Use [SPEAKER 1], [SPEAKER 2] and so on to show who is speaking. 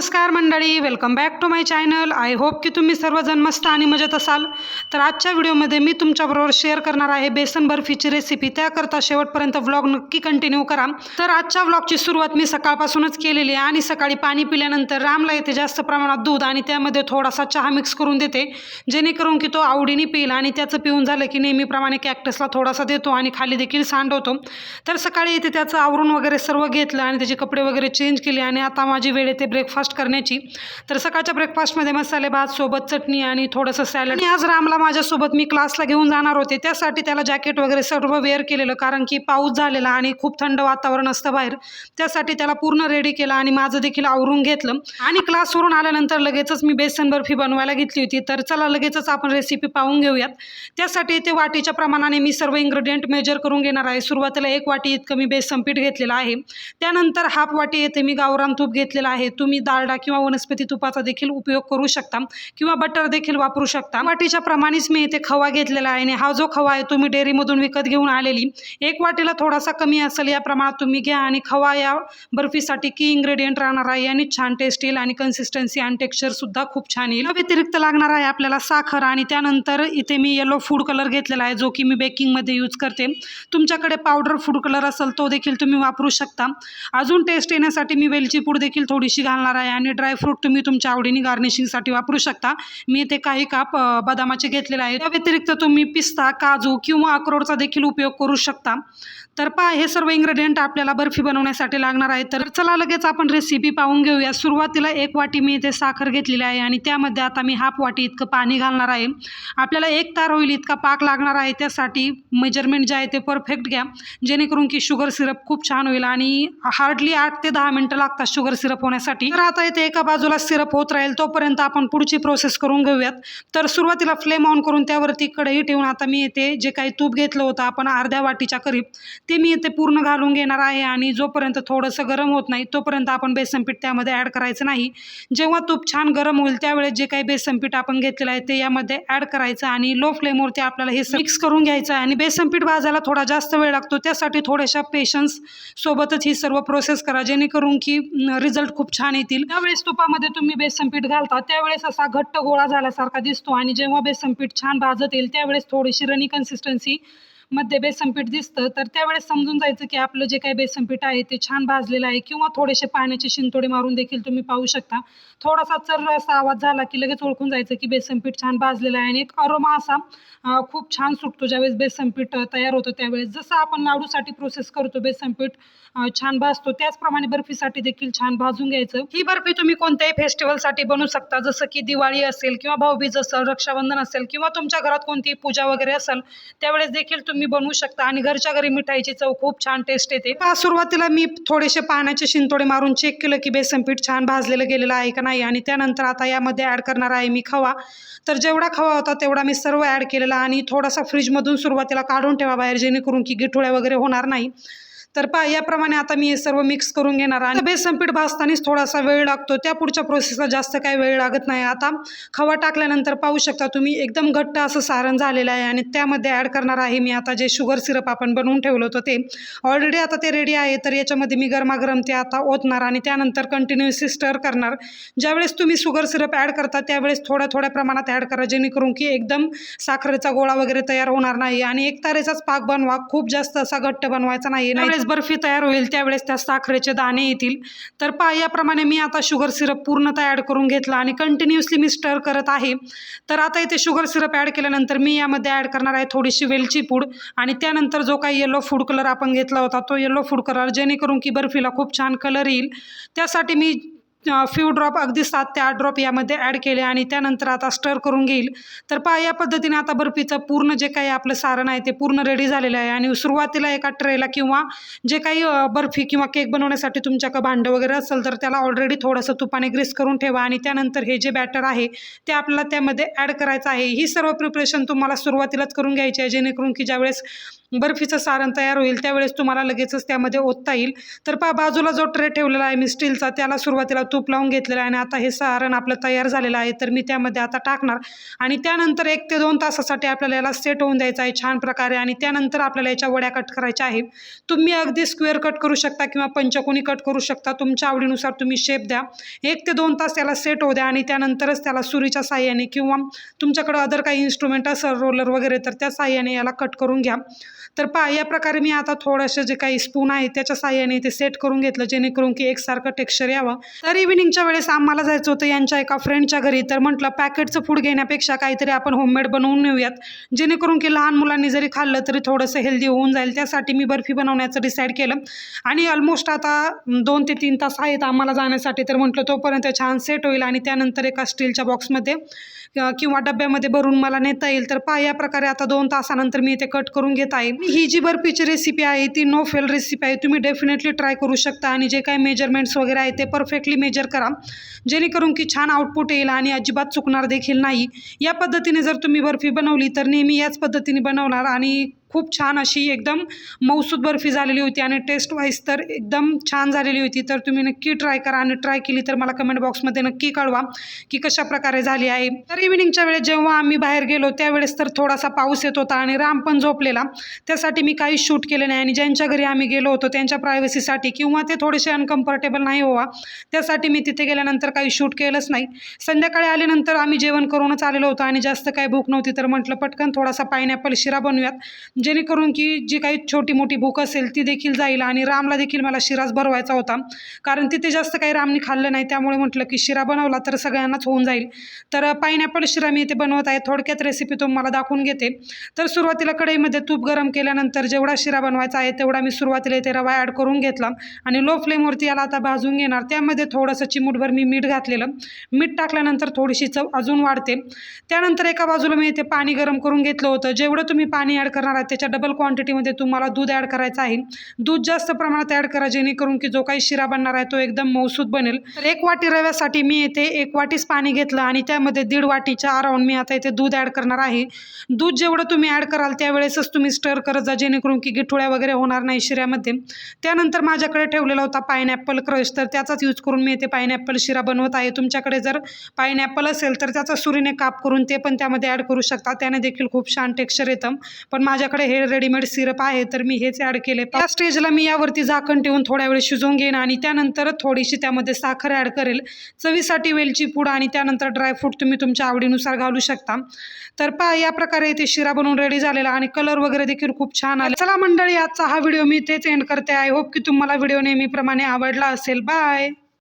[SPEAKER 1] नमस्कार मंडळी welcome back to my channel I hope की तुम्ही सर्वजण मस्त आणि मजेत असाल. तर आजच्या व्हिडिओमध्ये मी तुमच्याबरोबर शेअर करणार आहे बेसन बर्फीची रेसिपी त्याकरता शेवटपर्यंत व्लॉग नक्की कंटिन्यू करा. तर आजच्या व्लॉगची सुरुवात मी सकाळपासूनच केलेली आहे आणि सकाळी पाणी पिल्यानंतर रामला येते जास्त प्रमाणात दूध आणि त्यामध्ये थोडासा चहा मिक्स करून देते. जेणेकरून की तो आवडीने पिईल आणि त्याचं पिऊन झालं की नेहमीप्रमाणे कॅक्टसला थोडासा देतो आणि खाली देखील सांडवतो. तर सकाळी येते त्याचं आवरून वगैरे सर्व घेतलं आणि त्याचे कपडे वगैरे चेंज केले आणि आता माझी वेळ येते ब्रेकफास्ट करण्याची. तर सकाळच्या ब्रेकफास्टमध्ये मसाले भात सोबत चटणी आणि थोडंसं सॅलड. आणि आज रामला माझ्यासोबत मी क्लासला घेऊन जाणार होते. त्यासाठी त्याला जॅकेट वगैरे सर्व वेअर केलेलं कारण की पाऊस झालेला आणि खूप थंड वातावरण असतं बाहेर. त्यासाठी त्याला पूर्ण रेडी केलं आणि माझं देखील आवरून घेतलं. आणि क्लासवरून आल्यानंतर लगेचच मी बेसन बर्फी बनवायला घेतली होती. तर चला लगेचच आपण रेसिपी पाहून घेऊयात. त्यासाठी ते वाटीच्या प्रमाणाने मी सर्व इन्ग्रेडियंट मेजर करून घेणार आहे. सुरुवातीला एक वाटी इतकं मी बेसन पीठ घेतलेलं आहे. त्यानंतर हाफ वाटी येते मी गावरान तूप घेतलेलं आहे. तुम्ही डालडा किंवा वनस्पती तुपाचा देखील उपयोग करू शकता किंवा बटर देखील वापरू शकता. वाटीच्या प्रमाणेच मी इथे खवा घेतलेला आहे आणि हा जो खवा आहे तुम्ही डेअरीमधून विकत घेऊन आलेली एक वाटीला थोडासा कमी असेल या प्रमाणात तुम्ही घ्या आणि खवा या बर्फीसाठी की इंग्रेडियंट राहणार आहे आणि छान टेस्ट येईल आणि कन्सिस्टन्सी आणि टेक्स्चरसुद्धा खूप छान येईल. व्यतिरिक्त लागणार आहे आपल्याला साखर आणि त्यानंतर इथे मी येलो फूड कलर घेतलेला आहे जो की मी बेकिंगमध्ये यूज करते. तुमच्याकडे पावडर फूड कलर असेल तो देखील तुम्ही वापरू शकता. अजून टेस्ट येण्यासाठी मी वेलची पूड देखील थोडीशी घालणार आहे. आणि ड्रायफ्रूट तुम्ही तुमच्या आवडीने गार्निशिंगसाठी वापरू शकता. मी इथे काही काप बदामाचे घेतलेले आहेत. त्या व्यतिरिक्त तुम्ही पिस्ता काजू किंवा अक्रोडचा देखील उपयोग करू शकता. तर पहा हे सर्व इंग्रेडियंट आपल्याला बर्फी बनवण्यासाठी लागणार आहे तर चला लगेच आपण रेसिपी पाहून घेऊया. सुरुवातीला एक वाटी मी इथे साखर घेतलेली आहे आणि त्यामध्ये आता मी हाफ वाटी इतकं पाणी घालणार आहे. आपल्याला एक तार होईल इतका पाक लागणार आहे. त्यासाठी मेजरमेंट जे आहे ते परफेक्ट घ्या. जेणेकरून की शुगर सिरप खूप छान होईल आणि हार्डली आठ ते दहा मिनटं लागतात शुगर सिरप होण्यासाठी. तर आता आता इथे एका बाजूला सिरप होत राहील तोपर्यंत आपण पुढची प्रोसेस करून घेऊयात. तर सुरुवातीला फ्लेम ऑन करून त्यावरती कढई ठेवून आता मी इथे जे काही तूप घेतलं होतं आपण अर्ध्या वाटीच्या करीब ते मी इथे पूर्ण घालून घेणार आहे आणि जोपर्यंत थोडंसं गरम होत नाही तोपर्यंत आपण बेसन पीठ त्यामध्ये ॲड करायचं नाही. जेव्हा तूप छान गरम होईल त्यावेळेस जे काही बेसन पीठ आपण घेतलेलं आहे ते यामध्ये ॲड करायचं आणि लो फ्लेमवरती आपल्याला हे मिक्स करून घ्यायचं आहे. आणि बेसन पीठ भाजायला थोडा जास्त वेळ लागतो त्यासाठी थोड्याशा पेशन्स सोबतच ही सर्व प्रोसेस करा जेणेकरून की रिझल्ट खूप छान येतील. त्यावेळेस तुपामध्ये तुम्ही बेसन पीठ घालता त्यावेळेस असा घट्ट गोळा झाल्यासारखा दिसतो आणि जेव्हा बेसन पीठ छान भाजत येईल त्यावेळेस थोडीशी रनी कन्सिस्टन्सी मध्ये बेसन पीठ दिसतं तर त्यावेळेस समजून जायचं की आपलं जे काही बेसन पीठ आहे ते छान भाजलेलं आहे किंवा थोडेसे पाण्याचे शिंतोडे मारून देखील तुम्ही पाहू शकता. थोडासा चर असा आवाज झाला की लगेच ओळखून जायचं की बेसन पीठ छान भाजलेलं आहे आणि एक अरोमा असा खूप छान सुटतो ज्यावेळेस बेसन पीठ तयार होतं त्यावेळेस. जसं आपण लाडूसाठी प्रोसेस करतो बेसन पीठ छान भाजतो त्याचप्रमाणे बर्फीसाठी देखील छान भाजून घ्यायचं. ही बर्फी तुम्ही कोणत्याही फेस्टिवलसाठी बनवू शकता जसं की दिवाळी असेल किंवा भाऊबीज असेल रक्षाबंधन असेल किंवा तुमच्या घरात कोणतीही पूजा वगैरे असेल त्यावेळेस देखील तुम्ही बनवू शकता आणि घरच्या घरी मिठाईची चव खूप छान टेस्ट येते. सुरुवातीला मी थोडेसे पाण्याचे शिंतोडे मारून चेक केलं की बेसन पीठ छान भाजलेलं गेलेलं आहे का नाही आणि त्यानंतर आता यामध्ये ॲड करणार आहे मी खवा. तर जेवढा खवा होता तेवढा मी सर्व ॲड केलेला आणि थोडासा फ्रीजमधून सुरुवातीला काढून ठेवा बाहेर जेणेकरून की गिठोळ्या वगैरे होणार नाही. तर पहा याप्रमाणे आता मी हे सर्व मिक्स करून घेणार आणि बेसन पीठ भाजतानाच थोडासा वेळ लागतो. त्या पुढच्या प्रोसेसला जास्त काही वेळ लागत नाही. आता खवा टाकल्यानंतर पाहू शकता तुम्ही एकदम घट्ट असं सारण झालेलं आहे आणि त्यामध्ये ॲड करणार आहे मी आता जे शुगर सिरप आपण बनवून ठेवलं होतं ते. ऑलरेडी आता ते रेडी आहे तर याच्यामध्ये मी गरमागरम ते आता ओतणार आणि त्यानंतर कंटिन्युअसली स्टर करणार. ज्यावेळेस तुम्ही शुगर सिरप ॲड करता त्यावेळेस थोड्या थोड्या प्रमाणात ॲड करा जेणेकरून की एकदम साखरेचा गोळा वगैरे तयार होणार नाही. आणि एक तारेचाच पाक बनवा खूप जास्त असा घट्ट बनवायचा नाही. त्यावेळेस बर्फी तयार होईल त्यावेळेस त्या साखरेचे दाणे येतील. तर पा याप्रमाणे मी आता शुगर सिरप पूर्ण ॲड करून घेतला आणि कंटिन्युअसली मी स्टर करत आहे. तर आता इथे शुगर सिरप ॲड केल्यानंतर मी यामध्ये ॲड करणार आहे थोडीशी वेलची पूड आणि त्यानंतर जो काही येलो फूड कलर आपण घेतला होता तो येलो फूड कलर जेणेकरून की बर्फीला खूप छान कलर येईल. त्यासाठी मी फ्यू ड्रॉप अगदी सात ते आठ ड्रॉप यामध्ये ॲड केले आणि त्यानंतर आता स्टर करून घेईल. तर पहा या पद्धतीने आता बर्फीचं पूर्ण जे काही आपलं सारण आहे ते पूर्ण रेडी झालेलं आहे. आणि सुरुवातीला एका ट्रेला किंवा जे काही बर्फी किंवा केक बनवण्यासाठी तुमच्याकडं भांडं वगैरे असेल तर त्याला ऑलरेडी थोडंसं तुपाने ग्रीस करून ठेवा आणि त्यानंतर हे जे बॅटर आहे ते आपल्याला त्यामध्ये ॲड करायचं आहे. ही सर्व प्रिपरेशन तुम्हाला सुरुवातीलाच करून घ्यायची आहे. जेणेकरून की ज्यावेळेस बर्फीचं सारण तयार होईल त्यावेळेस तुम्हाला लगेचच त्यामध्ये ओतता येईल. तर पा बाजूला जो ट्रे ठेवलेला आहे मी स्टीलचा त्याला सुरुवातीला तूप लावून घेतलेला आहे आणि आता हे सारण आपलं तयार झालेलं आहे तर मी त्यामध्ये आता टाकणार. आणि त्यानंतर एक ते दोन तासासाठी आपल्याला याला सेट होऊन द्यायचं आहे छान प्रकारे आणि त्यानंतर आपल्याला याच्या वड्या कट करायच्या आहे तुम्ही अगदी स्क्वेअर कट करू शकता किंवा पंचकोनी कट करू शकता तुमच्या आवडीनुसार तुम्ही शेप द्या. एक ते दोन तास त्याला सेट होऊ द्या आणि त्यानंतरच त्याला सुरीच्या साह्याने किंवा तुमच्याकडं अदर काही इन्स्ट्रुमेंट असेल रोलर वगैरे तर त्या साह्याने याला कट करून घ्या. तर पहा या प्रकारे मी आता थोडंसं जे काही स्पून आहे त्याच्या साह्याने ते सेट करून घेतलं जेणेकरून की एकसारखं टेक्स्चर यावं. तर इव्हिनिंगच्या वेळेस आम्हाला जायचं होतं यांच्या एका फ्रेंडच्या घरी. तर म्हटलं पॅकेटचं फूड घेण्यापेक्षा काहीतरी आपण होममेड बनवून नेऊयात. जेणेकरून की लहान मुलांनी जरी खाल्लं तरी थोडंसं हेल्दी होऊन जाईल. त्यासाठी मी बर्फी बनवण्याचं डिसाईड केलं. आणि ऑलमोस्ट आता दोन ते तीन तास आहेत आम्हाला जाण्यासाठी. तर म्हटलं तोपर्यंत छान सेट होईल. आणि त्यानंतर एका स्टीलच्या बॉक्समध्ये किंवा डब्यामध्ये भरून मला नेता येईल. तर पहा या प्रकारे आता दोन तासानंतर मी ते कट करून घेत आहे. ही जी बर्फीची रेसिपी आहे ती नो फेल रेसिपी आहे. तुम्ही डेफिनेटली ट्राय करू शकता आणि जे काही मेजरमेंट्स वगैरे आहे ते परफेक्टली मेजर करा. जेणेकरून की छान आउटपुट येईल आणि अजिबात चुकणार देखील नाही. या पद्धतीने जर तुम्ही बर्फी बनवली तर नेहमी याच पद्धतीने बनवणार आणि खूप छान अशी एकदम मौसूद बर्फी झालेली होती आणि टेस्ट वाईज तर एकदम छान झालेली होती. तर तुम्ही नक्की ट्राय करा आणि ट्राय केली तर मला कमेंट बॉक्समध्ये नक्की कळवा की कशा प्रकारे झाली आहे. तर इव्हिनिंगच्या वेळेस जेव्हा आम्ही बाहेर गेलो त्यावेळेस तर थोडासा पाऊस येत होता आणि राम पण झोपलेला. त्यासाठी मी काही शूट केले नाही आणि ज्यांच्या घरी आम्ही गेलो होतो त्यांच्या प्रायव्हसीसाठी किंवा ते थोडेसे अनकम्फर्टेबल नाही व्हावा त्यासाठी मी तिथे गेल्यानंतर काही शूट केलंच नाही. संध्याकाळी आल्यानंतर आम्ही जेवण करूनच आलेलो होतो आणि जास्त काही भूक नव्हती तर म्हटलं पटकन थोडासा पायनॅपल शिरा बनवूयात. जेणेकरून की जी काही छोटी मोठी भूक असेल ती देखील जाईल आणि रामला देखील मला शिराच भरवायचा होता. कारण तिथे जास्त काही रामने खाल्लं नाही. त्यामुळे म्हटलं की शिरा बनवला तर सगळ्यांनाच होऊन जाईल. तर पायनॅपल शिरा मी इथे बनवत आहे. थोडक्यात रेसिपी तुम्हाला दाखवून घेते. तर सुरुवातीला कढईमध्ये तूप गरम केल्यानंतर जेवढा शिरा बनवायचा आहे तेवढा मी सुरुवातीला इथे रवा ॲड करून घेतला आणि लो फ्लेमवरती याला आता भाजून घेणार. त्यामध्ये थोडंसं चिमूटभर मी मीठ घातलेलं. मीठ टाकल्यानंतर थोडीशी चव अजून वाढते. त्यानंतर एका बाजूला मी इथे पाणी गरम करून घेतलं होतं. जेवढं तुम्ही पाणी ॲड करणार आहात त्याच्या डबल क्वांटिटीमध्ये तुम्हाला दूध ॲड करायचं आहे. दूध जास्त प्रमाणात ॲड करा जेणेकरून की जो काही शिरा बनणार आहे तो एकदम मौसूद बनेल. तर एक वाटी रव्यासाठी मी येथे एक वाटीच पाणी घेतलं आणि त्यामध्ये दीड वाटीच्या अराउंड मी आता इथे दूध ॲड करणार आहे. दूध जेवढं तुम्ही ॲड कराल त्यावेळेसच तुम्ही स्टर करत जा जेणेकरून की गिठुळ्या वगैरे होणार नाही शिऱ्यामध्ये. त्यानंतर माझ्याकडे ठेवलेला होता पायनॅपल क्रश तर त्याचाच यूज करून मी इथे पायनॅपल शिरा बनवत आहे. तुमच्याकडे जर पायनॅपल असेल तर त्याचा सुरीने काप करून ते पण त्यामध्ये ॲड करू शकता. त्याने देखील खूप छान टेक्स्चर येतं. पण माझ्याकडे हे रेडीमेड सिरप आहे तर मी हेच ॲड केले. त्या स्टेजला मी यावरती झाकण ठेवून थोड्या वेळ शिजवून घेईन आणि त्यानंतर थोडीशी त्यामध्ये साखर ॲड करेल. चवीसाठी वेलची पूड आणि त्यानंतर ड्रायफ्रूट तुम्ही तुमच्या आवडीनुसार घालू शकता. तर पा या प्रकारे इथे शिरा बनवून रेडी झालेला आणि कलर वगैरे देखील खूप छान आले. चला मंडळी आजचा हा व्हिडिओ मी इथेच एंड करते. आय होप की तुम्हाला व्हिडिओ नेहमीप्रमाणे आवडला असेल. बाय